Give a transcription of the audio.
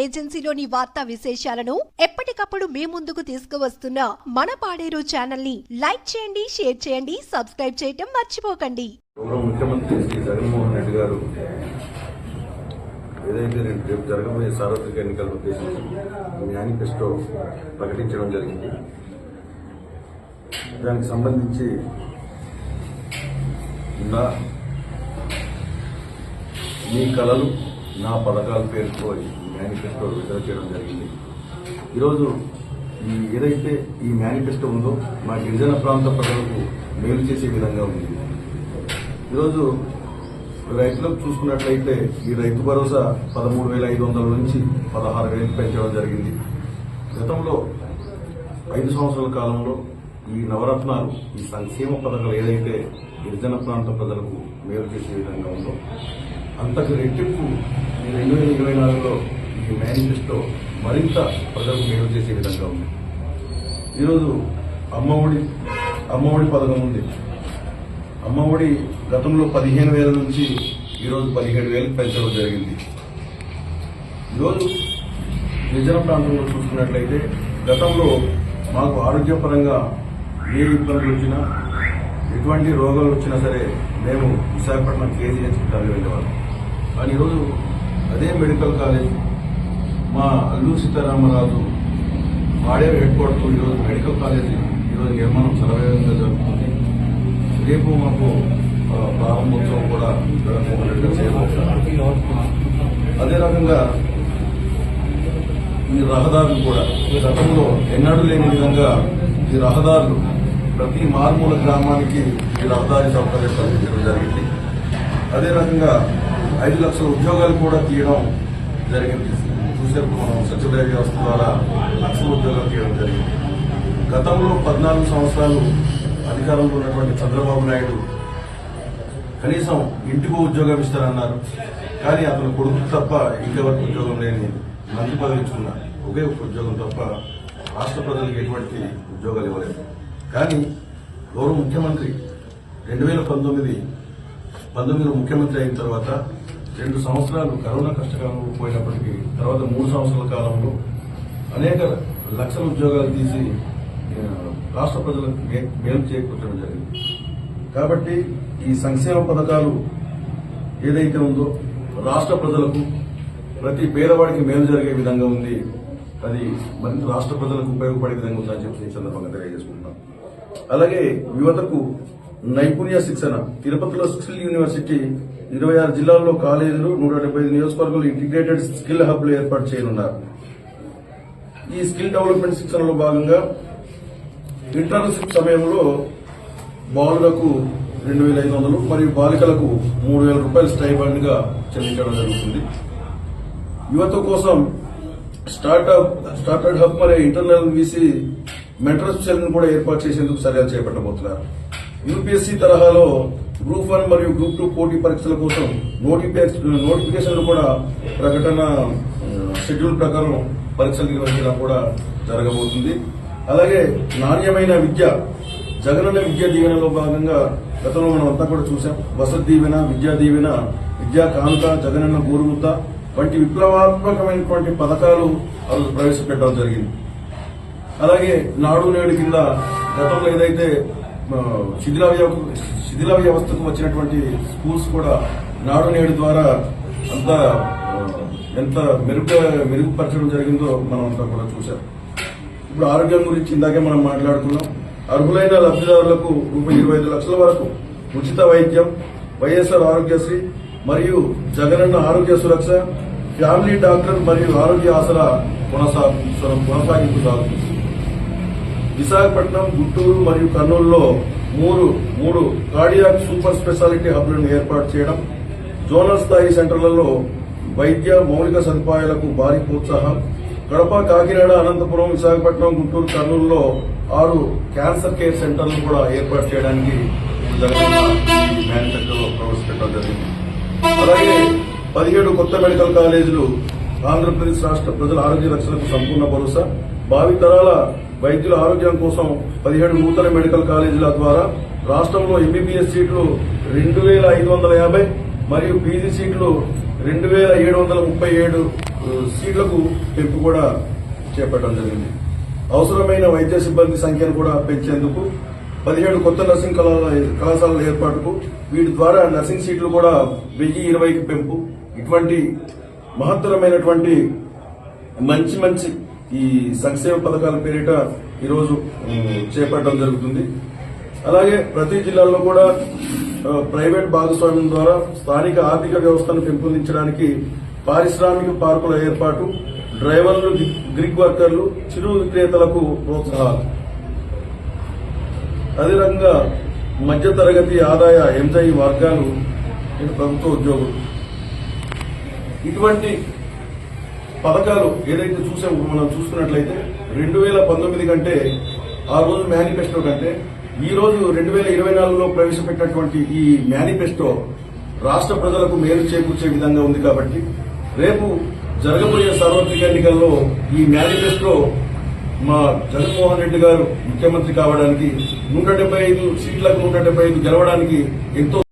ఏజెన్సీలోని వార్తా విశేషాలను ఎప్పటికప్పుడు మీ ముందుకు తీసుకువస్తున్న మన పాడేరు ఛానల్ని లైక్ చేయండి షేర్ చేయండి సబ్స్క్రైబ్ చేయటం మర్చిపోకండి. ముఖ్యమంత్రి శ్రీ జగన్మోహన్ రెడ్డి గారు ఏదైతే రేపు రేపు జరగబోయే సార్వత్రిక ఎన్నికల ఉద్దేశించి మేనిఫెస్టో ప్రకటించడం జరిగింది. దానికి సంబంధించి నా మీ కళలు నా పథకాల పేరుతో మేనిఫెస్టో విడుదల చేయడం జరిగింది. ఈరోజు ఈ ఏదైతే ఈ మేనిఫెస్టో ఉందో మా గిరిజన ప్రాంత ప్రజలకు మేలు చేసే విధంగా ఉంది. ఈరోజు రైతులకు చూసుకున్నట్లయితే ఈ రైతు భరోసా పదమూడు వేల ఐదు వందల నుంచి పదహారు వేలకు పెంచడం జరిగింది. గతంలో ఐదు సంవత్సరాల కాలంలో ఈ నవరత్నాలు ఈ సంక్షేమ పథకాలు ఏదైతే గిరిజన ప్రాంత ప్రజలకు మేలు చేసే విధంగా ఉందో అంతకు రెట్టింపు ఈ రెండు వేల ఇరవై నాలుగులో ఈ మేనిఫెస్టో మరింత ప్రజలకు మేలు చేసే విధంగా ఉంది. ఈరోజు అమ్మఒడి అమ్మఒడి పథకం ఉంది. అమ్మఒడి గతంలో పదిహేను వేల నుంచి ఈరోజు పదిహేడు వేలకు పెంచడం జరిగింది. ఈరోజు గిరిజన ప్రాంతంలో చూసుకున్నట్లయితే గతంలో మాకు ఆరోగ్యపరంగా ఏ ఇబ్బందులు వచ్చినా ఎటువంటి రోగాలు వచ్చినా సరే మేము విశాఖపట్నం కేజీ తరలి వెళ్ళేవాళ్ళం కానీ ఈరోజు అదే మెడికల్ కాలేజ్ మా అల్లూరు సీతారామరాజు మాడేరు హెడ్ క్వార్టర్ ఈరోజు మెడికల్ కాలేజ్ ఈరోజు నిర్మాణం సర్వేగంగా జరుగుతుంది. రేపు మాకు ప్రారంభోత్సవం కూడా అదే రకంగా ఈ రహదారులు కూడా ఈ గతంలో ఎన్నడూ లేని విధంగా ఈ రహదారులు ప్రతి మారుమూల గ్రామానికి ఈ రహదారి సౌకర్యం కల్పించడం జరిగింది. అదే రకంగా ఐదు లక్షల ఉద్యోగాలు కూడా తీయడం జరిగింది. చూసేపు మనం సచివాలయ వ్యవస్థ ద్వారా లక్షల ఉద్యోగాలు తీయడం జరిగింది. గతంలో పద్నాలుగు సంవత్సరాలు అధికారంలో ఉన్నటువంటి చంద్రబాబు నాయుడు కనీసం ఇంటికో ఉద్యోగం ఇస్తారన్నారు కానీ అతను కొడుకు తప్ప ఇంకెవరికి ఉద్యోగం లేని మంత్రి పదవి ఒకే ఒక ఉద్యోగం తప్ప రాష్ట్ర ప్రజలకు ఎటువంటి ఉద్యోగాలు ఇవ్వలేదు. కానీ గౌరవ ముఖ్యమంత్రి రెండు వేల పంతొమ్మిది పంతొమ్మిదిలో ముఖ్యమంత్రి అయిన తర్వాత రెండు సంవత్సరాలు కరోనా కష్టకాలంలో పోయినప్పటికీ తర్వాత మూడు సంవత్సరాల కాలంలో అనేక లక్షల ఉద్యోగాలు తీసి రాష్ట్ర ప్రజలకు మే- మేలు చేకూర్చడం జరిగింది. కాబట్టి ఈ సంక్షేమ పథకాలు ఏదైతే ఉందో రాష్ట్ర ప్రజలకు ప్రతి పేదవాడికి మేలు జరిగే విధంగా ఉంది. అది మరింత రాష్ట్ర ప్రజలకు ఉపయోగపడే విధంగా ఉందని చెప్పి ఈ సందర్భంగా తెలియజేసుకుంటున్నాం. అలాగే యువతకు నైపుణ్య శిక్షణ. తిరుపతిలో స్కిల్ యూనివర్సిటీ ఇరవై ఆరు జిల్లాల్లో కాలేజీలు నూట డెబ్బై ఐదు నియోజకవర్గాలు ఇంటిగ్రేటెడ్ స్కిల్ హబ్లు ఏర్పాటు చేయనున్నారు. ఈ స్కిల్ డెవలప్మెంట్ శిక్షణలో భాగంగా ఇంటర్న్షిప్ సమయంలో బాలులకు రెండు వేల ఐదు వందలు మరియు బాలికలకు మూడు వేల రూపాయల స్టైబండ్గా చెల్లించడం జరుగుతుంది. యువత కోసం స్టార్ట్అప్ స్టార్టప్ హబ్ మరియు ఇంటర్నల్ వీసీ మెంటర్షిప్ సెల్ కూడా ఏర్పాటు చేసేందుకు చర్యలు చేపట్టబోతున్నారు. యూపీఎస్సీ తరహాలో గ్రూప్ వన్ మరియు గ్రూప్ టూ పోటీ పరీక్షల కోసం నోటిఫికేషన్ నోటిఫికేషన్లు కూడా ప్రకటన షెడ్యూల్ ప్రకారం పరీక్షలు నిర్వహించడం కూడా జరగబోతుంది. అలాగే నాణ్యమైన విద్య జగనన్న విద్యా దీవెనలో భాగంగా గతంలో మనం అంతా కూడా చూసాం వసతి దీవెన విద్యా దీవెన విద్యా కాంత జగనన్న గోరుముద్ద వంటి విప్లవాత్మకమైనటువంటి పథకాలు అవి ప్రవేశపెట్టడం జరిగింది. అలాగే నాడు నేడు కింద గతంలో ఏదైతే శిథిల శిథిల వ్యవస్థకు వచ్చినటువంటి స్కూల్స్ కూడా నాడు నేడు ద్వారా అంత ఎంత మెరుగు మెరుగుపరచడం జరిగిందో మనం అంతా కూడా చూసాం ఇప్పుడు ఆరోగ్యం గురించి ఇందాకే మనం మాట్లాడుకున్నాం. అర్హులైన లబ్ధిదారులకు రూపాయి ఇరవై ఐదు లక్షల వరకు ఉచిత వైద్యం వైఎస్ఆర్ ఆరోగ్యశ్రీ మరియు జగనన్న ఆరోగ్య సురక్ష ఫ్యామిలీ డాక్టర్ మరియు ఆరోగ్య ఆసరా కొనసాగు కొనసాగింపు సాగుతుంది. విశాఖపట్నం గుంటూరు మరియు కర్నూలులో మూడు మూడు కార్డియాక్ సూపర్ స్పెషాలిటీ హబ్లను ఏర్పాటు చేయడం జోనల్ స్థాయి సెంటర్లలో వైద్య మౌలిక సదుపాయాలకు భారీ ప్రోత్సాహం కడప కాకినాడ అనంతపురం విశాఖపట్నం గుంటూరు కర్నూలులో ఆరు క్యాన్సర్ కేర్ సెంటర్లు కూడా ఏర్పాటు చేయడానికి ప్రవేశపెట్టడం జరిగింది. అలాగే పదిహేడు కొత్త మెడికల్ కాలేజీలు ఆంధ్రప్రదేశ్ రాష్ట్ర ప్రజల ఆరోగ్య రక్షణకు సంపూర్ణ భరోసా భావితరాల వైద్యుల ఆరోగ్యం కోసం పదిహేడు నూతన మెడికల్ కాలేజీల ద్వారా రాష్ట్రంలో ఎంబీబీఎస్ సీట్లు రెండు వేల ఐదు వందల యాభై మరియు పీజీ సీట్లు రెండు వేల ఏడు వందల ముప్పై ఏడు సీట్లకు పెంపు కూడా చేపట్టడం జరిగింది. అవసరమైన వైద్య సిబ్బంది సంఖ్యను కూడా పెంచేందుకు పదిహేడు కొత్త నర్సింగ్ కళాశాలల ఏర్పాటుకు వీటి ద్వారా నర్సింగ్ సీట్లు కూడా వెయ్యి ఇరవైకి పెంపు. ఇటువంటి మహత్తరమైనటువంటి మంచి మంచి ఈ సంక్షేమ పథకాల పేరిట ఈరోజు చేపట్టడం జరుగుతుంది. అలాగే ప్రతి జిల్లాలో కూడా ప్రైవేట్ భాగస్వామ్యం ద్వారా స్థానిక ఆర్థిక వ్యవస్థను పెంపొందించడానికి పారిశ్రామిక పార్కుల ఏర్పాటు డ్రైవర్లు గ్రిగ్ వర్కర్లు చిరు విక్రేతలకు ప్రోత్సాహాలు. అదే మధ్యతరగతి ఆదాయ ఎంజాయి వర్గాలు ప్రభుత్వ ఉద్యోగులు. ఇటువంటి పథకాలు ఏదైతే చూసాం మనం చూసుకున్నట్లయితే రెండు వేల పంతొమ్మిది కంటే ఆ రోజు మేనిఫెస్టో కంటే ఈ రోజు రెండు వేల ఇరవై నాలుగులో ప్రవేశపెట్టినటువంటి ఈ మేనిఫెస్టో రాష్ట్ర ప్రజలకు మేలు చేకూర్చే విధంగా ఉంది కాబట్టి రేపు జరగబోయే సార్వత్రిక ఎన్నికల్లో ఈ మేనిఫెస్టో మా జగన్మోహన్ రెడ్డి గారు ముఖ్యమంత్రి కావడానికి నూట డెబ్బై ఐదు సీట్లకు నూట డెబ్బై ఐదు గెలవడానికి ఎంతో